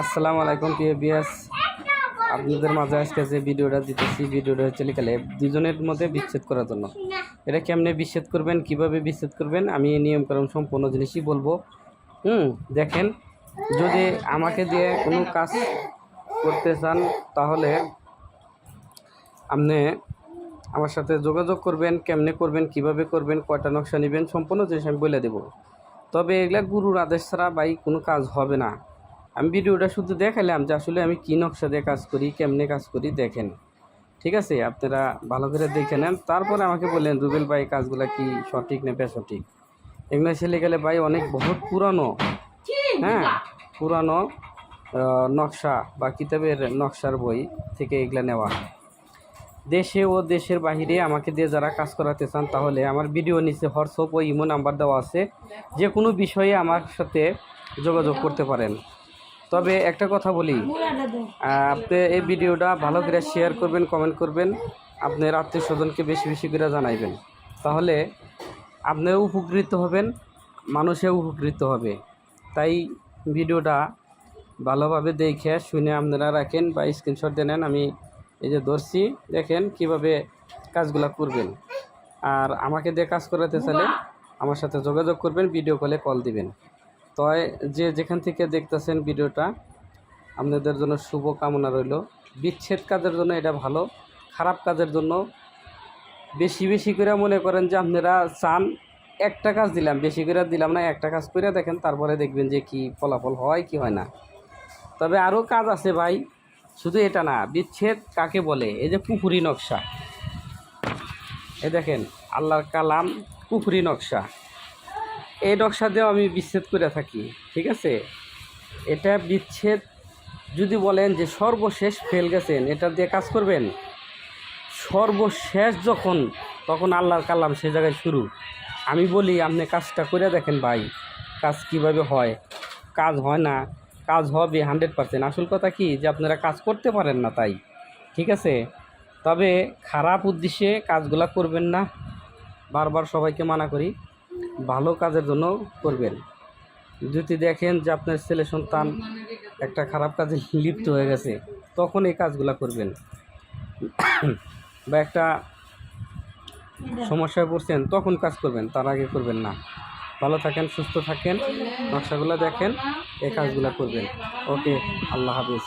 আসসালামু আলাইকুম, প্রিয় বিয়াস আপনাদের মাঝে আজকে যে ভিডিওটা দিতেছি, ভিডিওটা হচ্ছে লিখালে দুজনের মধ্যে বিচ্ছেদ করার জন্য। এটা কেমনে বিচ্ছেদ করবেন, কীভাবে বিচ্ছেদ করবেন, আমি এই নিয়মকানুন সম্পূর্ণ জিনিসই বলব। হুম, দেখেন, যদি আমাকে দিয়ে কোনো কাজ করতে চান, তাহলে আপনি আমার সাথে যোগাযোগ করবেন, কেমনে করবেন, কীভাবে করবেন, কয়টা নকশা নেবেন, সম্পূর্ণ জিনিস আমি বলে দেবো। তবে এগুলা গুরুর আদেশ ছাড়া বাই কোনো কাজ হবে না। আমি ভিডিওটা শুধু দেখালাম যে আসলে আমি কী নকশা দিয়ে কাজ করি, কেমনে কাজ করি, দেখেন। ঠিক আছে? আপনারা ভালো করে দেখে নেন। তারপরে আমাকে বললেন, রুবেল ভাই, কাজগুলো কি সঠিক না বেসঠিক? এগুলো ছেলে গেলে, ভাই, অনেক বহুত পুরানো। হ্যাঁ পুরানো নকশা বা কিতাবের নকশার বই থেকে এগুলো নেওয়া। দেশে ও দেশের বাহিরে আমাকে দিয়ে যারা কাজ করাতে চান, তাহলে আমার ভিডিও নিচে হোয়াটসঅ্যাপ ও ইমো নাম্বার দেওয়া আছে। যে কোনো বিষয়ে আমার সাথে যোগাযোগ করতে পারেন। তবে একটা কথা বলি আপনি এই ভিডিওটা ভালো করে শেয়ার করবেন কমেন্ট করবেন আপনার আত্মীয় স্বজনকে বেশি বেশি করে জানাইবেন। তাহলে আপনিও উপকৃত হবেন মানুষেও উপকৃত হবে। তাই ভিডিওটা ভালোভাবে দেখে শুনে আপনারা রাখেন বা স্ক্রিনশট দিয়ে নেন আমি এই যে ধরছি দেখেন কীভাবে কাজগুলো করবেন। আর আমাকে দিয়ে কাজ করাতে চাইলে আমার সাথে যোগাযোগ করবেন ভিডিও কলে কল দিবেন। তো যে যেখান থেকে দেখতেছেন ভিডিওটা, আপনাদের জন্য শুভ কামনা রইল। বিচ্ছেদ কাজের জন্য এটা ভালো, খারাপ কাজের জন্য বেশি বেশি করে মনে করেন যে আপনারা চান একটা কাজ দিলাম, বেশি করে দিলাম না, একটা কাজ করে দেখেন, তারপরে দেখবেন যে কি ফলাফল হয়, কি হয় না। তবে আরও কাজ আছে ভাই, শুধু এটা না, বিচ্ছেদ কাকে বলে? এই যে পুকুরি নকশা। এই দেখেন, আল্লাহর কালাম পুকুরি নকশা। এই নকশা দিয়েও আমি বিচ্ছেদ করে থাকি, ঠিক আছে? এটা বিচ্ছেদ যদি বলেন যে সর্বশেষ ফেল গেছেন, এটা দিয়ে কাজ করবেন? সর্বশেষ যখন, তখন আল্লাহর কালাম সে জায়গায় শুরু। আমি বলি, আপনি কাজটা করে দেখেন ভাই, কাজ কীভাবে হয়। কাজ হয় না, কাজ হবে হান্ড্রেড পার্সেন্ট। আসল কথা কি, যে আপনারা কাজ করতে পারেন না তাই, ঠিক আছে? তবে খারাপ উদ্দেশ্যে কাজগুলা করবেন না। বারবার সবাইকে মানা করি। ভালো কাজের জন্য করবেন। যদি দেখেন যে আপনার ছেলে সন্তান একটা খারাপ কাজে লিপ্ত হয়ে গেছে, তখন এই কাজগুলা করবেন। বা একটা সমস্যায় পড়ছেন, তখন কাজ করবেন, তার আগে করবেন না। ভালো থাকেন, সুস্থ থাকেন, নকশাগুলো দেখেন, এই কাজগুলো করবেন। ওকে, আল্লাহ হাফিজ।